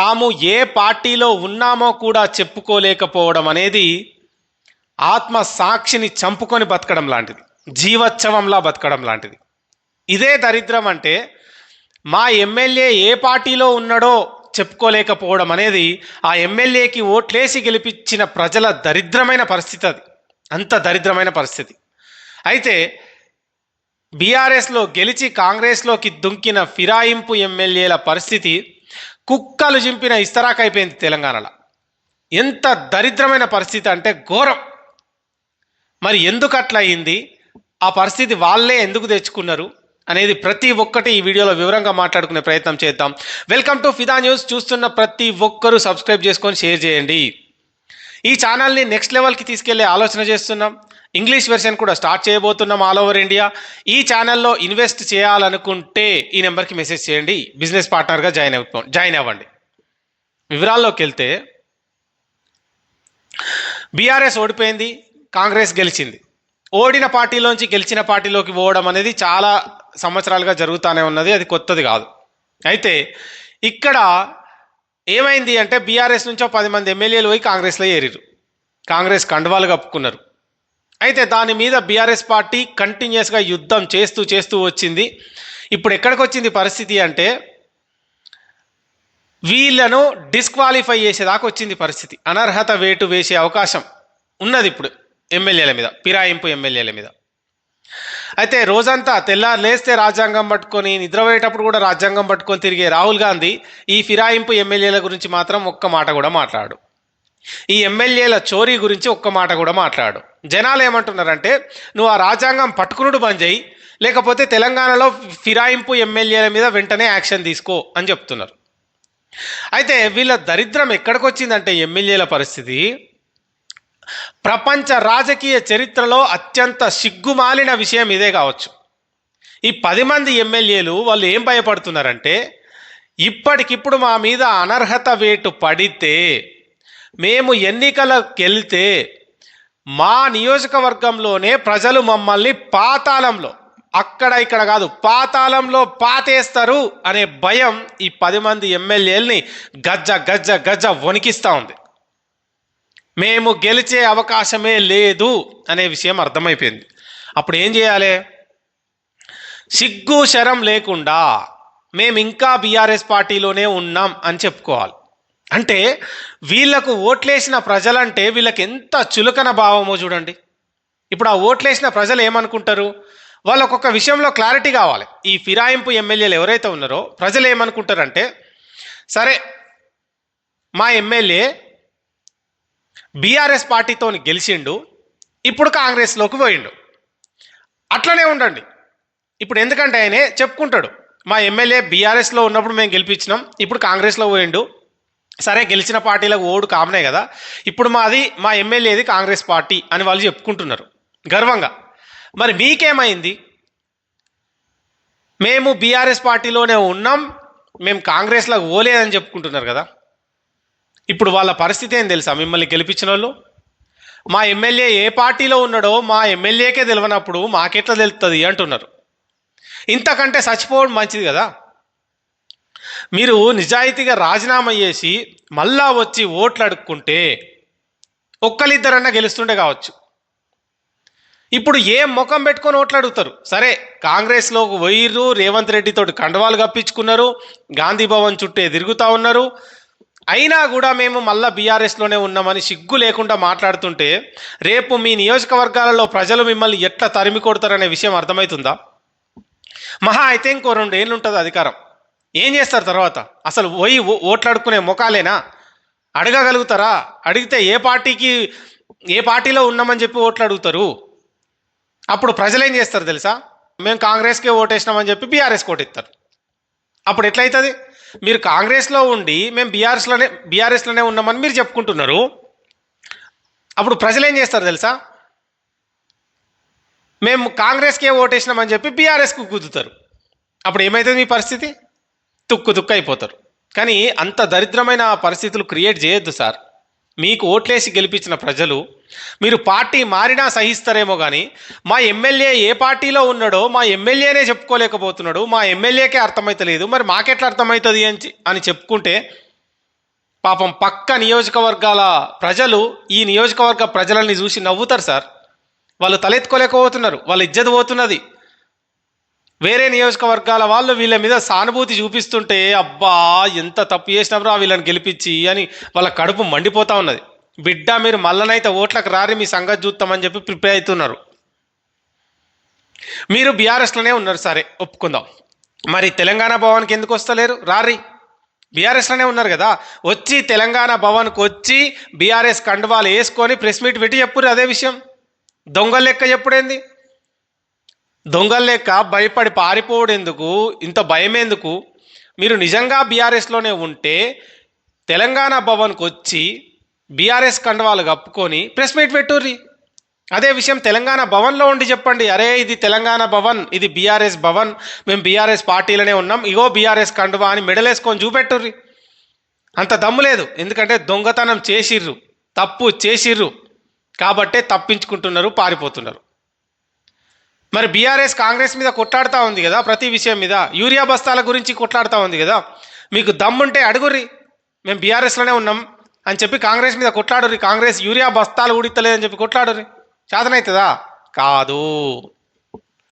తాము ఏ పార్టీలో ఉన్నామో కూడా చెప్పుకోలేకపోవడం అనేది ఆత్మ సాక్షిని చంపుకొని బతకడం లాంటిది. జీవోత్సవంలా బతకడం లాంటిది. ఇదే దరిద్రం అంటే మా ఎమ్మెల్యే ఏ పార్టీలో ఉన్నాడో చెప్పుకోలేకపోవడం అనేది ఆ ఎమ్మెల్యేకి ఓట్లేసి గెలిపించిన ప్రజల దరిద్రమైన పరిస్థితి అది. అంత దరిద్రమైన పరిస్థితి. అయితే బీఆర్ఎస్లో గెలిచి కాంగ్రెస్లోకి దుంకిన ఫిరాయింపు ఎమ్మెల్యేల పరిస్థితి కుక్కలు చింపిన ఇస్తరాకైపోయింది తెలంగాణలో. ఎంత దరిద్రమైన పరిస్థితి అంటే ఘోరం. మరి ఎందుకు అట్లా అయింది? ఆ పరిస్థితి వాళ్ళే ఎందుకు తెచ్చుకున్నారు? అనేది ప్రతి ఒక్కటి ఈ వీడియోలో వివరంగా మాట్లాడుకునే ప్రయత్నం చేద్దాం. Welcome to Fida news. చూస్తున్న ప్రతి ఒక్కరూ సబ్స్క్రైబ్ చేసుకొని షేర్ చేయండి. ఈ ఛానల్ని నెక్స్ట్ లెవెల్కి తీసుకెళ్ళే ఆలోచన చేస్తున్నాం. ఇంగ్లీష్ వెర్షన్ కూడా స్టార్ట్ చేయబోతున్నాం ఆల్ ఓవర్ ఇండియా ఈ ఛానల్లో ఇన్వెస్ట్ చేయాలనుకుంటే ఈ నెంబర్కి మెసేజ్ చేయండి. బిజినెస్ పార్ట్నర్గా జాయిన్ అవు జాయిన్ అవ్వండి. వివరాల్లోకి వెళ్తే బీఆర్ఎస్ ఓడిపోయింది కాంగ్రెస్ గెలిచింది. ఓడిన పార్టీలోంచి గెలిచిన పార్టీలోకి పోవడం అనేది చాలా సంవత్సరాలుగా జరుగుతూనే ఉన్నది అది కొత్తది కాదు. అయితే ఇక్కడ ఏమైంది అంటే బీఆర్ఎస్ నుంచో పది మంది ఎమ్మెల్యేలు పోయి కాంగ్రెస్లో ఏరిరు కాంగ్రెస్ కండువాలు కప్పుకున్నారు. అయితే దాని మీద బీఆర్ఎస్ పార్టీ కంటిన్యూస్గా యుద్ధం చేస్తూ చేస్తూ వచ్చింది. ఇప్పుడు ఎక్కడికి వచ్చింది పరిస్థితి అంటే వీళ్ళను డిస్క్వాలిఫై చేసేదాకా వచ్చింది పరిస్థితి. అనర్హత వేటు వేసే అవకాశం ఉన్నది ఇప్పుడు ఎమ్మెల్యేల మీద పిరాయింపు ఎమ్మెల్యేల మీద. అయితే రోజంతా తెల్లారు లేస్తే రాజ్యాంగం పట్టుకొని నిద్రపోయేటప్పుడు కూడా రాజ్యాంగం పట్టుకొని తిరిగే రాహుల్ గాంధీ ఈ ఫిరాయింపు ఎమ్మెల్యేల గురించి మాత్రం ఒక్క మాట కూడా మాట్లాడు. ఈ ఎమ్మెల్యేల చోరీ గురించి ఒక్క మాట కూడా మాట్లాడు. జనాలు ఏమంటున్నారంటే నువ్వు ఆ రాజ్యాంగం పట్టుకునుడు బంద్ చేయి లేకపోతే తెలంగాణలో ఫిరాయింపు ఎమ్మెల్యేల మీద వెంటనే యాక్షన్ తీసుకో అని చెప్తున్నారు. అయితే వీళ్ళ దరిద్రం ఎక్కడికి వచ్చిందంటే ఎమ్మెల్యేల పరిస్థితి. ప్రపంచ రాజకీయ చరిత్రలో అత్యంత సిగ్గుమాలిన విషయం ఇదే కావచ్చు. ఈ పది మంది ఎమ్మెల్యేలు వాళ్ళు ఏం భయపడుతున్నారంటే ఇప్పటికిప్పుడు మా మీద అనర్హత వేటు పడితే మేము ఎన్నికలకు వెళ్తే మా నియోజకవర్గంలోనే ప్రజలు మమ్మల్ని పాతాళంలో అక్కడ ఇక్కడ కాదు పాతాళంలో పాతేస్తారు అనే భయం ఈ పది మంది ఎమ్మెల్యేలని గజ్జ గజ్జ గజ్జ వణికిస్తూ ఉంది. మేము గెలిచే అవకాశమే లేదు అనే విషయం అర్థమైపోయింది. అప్పుడు ఏం చేయాలి? సిగ్గు శరం లేకుండా మేము ఇంకా బీఆర్ఎస్ పార్టీలోనే ఉన్నాం అని చెప్పుకోవాలి. అంటే వీళ్ళకు ఓట్లేసిన ప్రజలంటే వీళ్ళకి ఎంత చులకన భావమో చూడండి. ఇప్పుడు ఆ ఓట్లేసిన ప్రజలు ఏమనుకుంటారు? వాళ్ళు ఒక్కొక్క విషయంలో క్లారిటీ కావాలి. ఈ ఫిరాయింపు ఎమ్మెల్యేలు ఎవరైతే ఉన్నారో ప్రజలు ఏమనుకుంటారంటే సరే మా ఎమ్మెల్యే బీఆర్ఎస్ పార్టీతో గెలిచిండు ఇప్పుడు కాంగ్రెస్లోకి పోయిండు. అట్లనే ఉండండి. ఇప్పుడు ఎందుకంటే ఆయనే చెప్పుకుంటాడు మా ఎమ్మెల్యే బీఆర్ఎస్లో ఉన్నప్పుడు మేము గెలిపించినాం ఇప్పుడు కాంగ్రెస్లో పోయిండు సరే గెలిచిన పార్టీలకు ఓడు కామనే కదా. ఇప్పుడు మాది మా ఎమ్మెల్యేది కాంగ్రెస్ పార్టీ అని వాళ్ళు చెప్పుకుంటున్నారు. గర్వంగా. మరి మీకేమైంది? మేము బీఆర్ఎస్ పార్టీలోనే ఉన్నాం మేము కాంగ్రెస్లోకి పోలేదని చెప్పుకుంటున్నారు కదా. ఇప్పుడు వాళ్ళ పరిస్థితి ఏం తెలుసా? మిమ్మల్ని గెలిపించిన వాళ్ళు మా ఎమ్మెల్యే ఏ పార్టీలో ఉన్నాడో మా ఎమ్మెల్యేకే తెలియనప్పుడు మాకెట్లా తెలుస్తుంది అంటున్నారు. ఇంతకంటే చచ్చిపోవడం మంచిది కదా. మీరు నిజాయితీగా రాజీనామా చేసి మళ్ళా వచ్చి ఓట్లు అడుక్కుంటే ఒక్కరిద్దరన్నా గెలుస్తుండే కావచ్చు. ఇప్పుడు ఏ ముఖం పెట్టుకొని ఓట్లు అడుగుతారు సరే కాంగ్రెస్లో పోయిర్రు రేవంత్ రెడ్డితో కండవాలు కప్పించుకున్నారు గాంధీ భవన్ చుట్టే తిరుగుతూ ఉన్నారు. అయినా కూడా మేము మళ్ళా బీఆర్ఎస్లోనే ఉన్నామని సిగ్గు లేకుండా మాట్లాడుతుంటే రేపు మీ నియోజకవర్గాలలో ప్రజలు మిమ్మల్ని ఎట్లా తరిమి కొడతారనే విషయం అర్థమవుతుందా? మహా అయితే ఇంకో రెండు ఏళ్ళు ఉంటుంది అధికారం. ఏం చేస్తారు తర్వాత? అసలు పోయి ఓ- ఓట్లాడుకునే ముఖాలేనా? అడగగలుగుతారా? అడిగితే ఏ పార్టీకి ఏ పార్టీలో ఉన్నామని చెప్పి ఓట్లు అడుగుతారు అప్పుడు ప్రజలు ఏం చేస్తారు తెలుసా? మేము కాంగ్రెస్కే ఓటేసినామని చెప్పి బీఆర్ఎస్కి ఓటేస్తారు అప్పుడు ఎట్లయితుంది? మీరు కాంగ్రెస్లో ఉండి మేము బీఆర్ఎస్లోనే బీఆర్ఎస్లోనే ఉన్నామని మీరు చెప్పుకుంటున్నారు. అప్పుడు ప్రజలు ఏం చేస్తారు తెలుసా? మేము కాంగ్రెస్కే ఓటేసినామని చెప్పి బీఆర్ఎస్కు కుదుతారు అప్పుడు ఏమవుతుంది మీ పరిస్థితి? తుక్కు తుక్కు అయిపోతారు. కానీ అంత దరిద్రమైన పరిస్థితులు క్రియేట్ చేయొద్దు సార్. మీకు ఓట్లేసి గెలిపించిన ప్రజలు మీరు పార్టీ మారినా సహిస్తారేమో కానీ మా ఎమ్మెల్యే ఏ పార్టీలో ఉన్నాడో మా ఎమ్మెల్యేనే చెప్పుకోలేకపోతున్నాడు మా ఎమ్మెల్యేకే అర్థమవుతలేదు మరి మాకెట్లా అర్థమవుతుంది అని అని చెప్పుకుంటే పాపం పక్క నియోజకవర్గాల ప్రజలు ఈ నియోజకవర్గ ప్రజలని చూసి నవ్వుతారు సార్. వాళ్ళు తలెత్తుకోలేకపోతున్నారు వాళ్ళ ఇజ్జత పోతున్నది. వేరే నియోజకవర్గాల వాళ్ళు వీళ్ళ మీద సానుభూతి చూపిస్తుంటే అబ్బా ఎంత తప్పు చేసినప్పుడు వీళ్ళని గెలిపించి అని వాళ్ళ కడుపు మండిపోతా ఉన్నది. బిడ్డ మీరు మళ్ళనైతే ఓట్లకు రారి మీ సంగతి చూస్తామని చెప్పి ప్రిపేర్ అవుతున్నారు. మీరు బీఆర్ఎస్లోనే ఉన్నారు సరే ఒప్పుకుందాం. మరి తెలంగాణ భవన్కి ఎందుకు వస్తలేరు? రారి. బీఆర్ఎస్లోనే ఉన్నారు కదా. వచ్చి తెలంగాణ భవన్కి వచ్చి బీఆర్ఎస్ కండువాలు వేసుకొని ప్రెస్ మీట్ పెట్టి చెప్పురు అదే విషయం. దొంగ లెక్క చెప్పుడేంది? దొంగల భయపడి పారిపోవడెందుకు? ఇంత భయం ఎందుకు మీరు నిజంగా బీఆర్ఎస్లోనే ఉంటే తెలంగాణ భవన్కి వచ్చి బీఆర్ఎస్ కండవాలు కప్పుకొని ప్రెస్ మీట్ పెట్టుర్రి. అదే విషయం తెలంగాణ భవన్లో ఉండి చెప్పండి. అరే ఇది తెలంగాణ భవన్ ఇది బీఆర్ఎస్ భవన్ మేము బీఆర్ఎస్ పార్టీలోనే ఉన్నాం ఇగో బీఆర్ఎస్ కండువా అని మెడలేసుకొని చూపెట్టుర్రి. అంత దమ్ము లేదు. ఎందుకంటే దొంగతనం చేసిర్రు తప్పు చేసిర్రు. కాబట్టే తప్పించుకుంటున్నారు పారిపోతున్నారు. మరి బీఆర్ఎస్ కాంగ్రెస్ మీద కొట్లాడుతూ ఉంది కదా ప్రతి విషయం మీద. యూరియా బస్తాల గురించి కొట్లాడుతూ ఉంది కదా. మీకు దమ్ముంటే అడుగుర్రి. మేము బీఆర్ఎస్లోనే ఉన్నాం అని చెప్పి కాంగ్రెస్ మీద కొట్లాడుర్రి. కాంగ్రెస్ యూరియా బస్తాలు ఉడితలేదని చెప్పి కొట్లాడుర్రి. చేతనవుతుందా కాదు.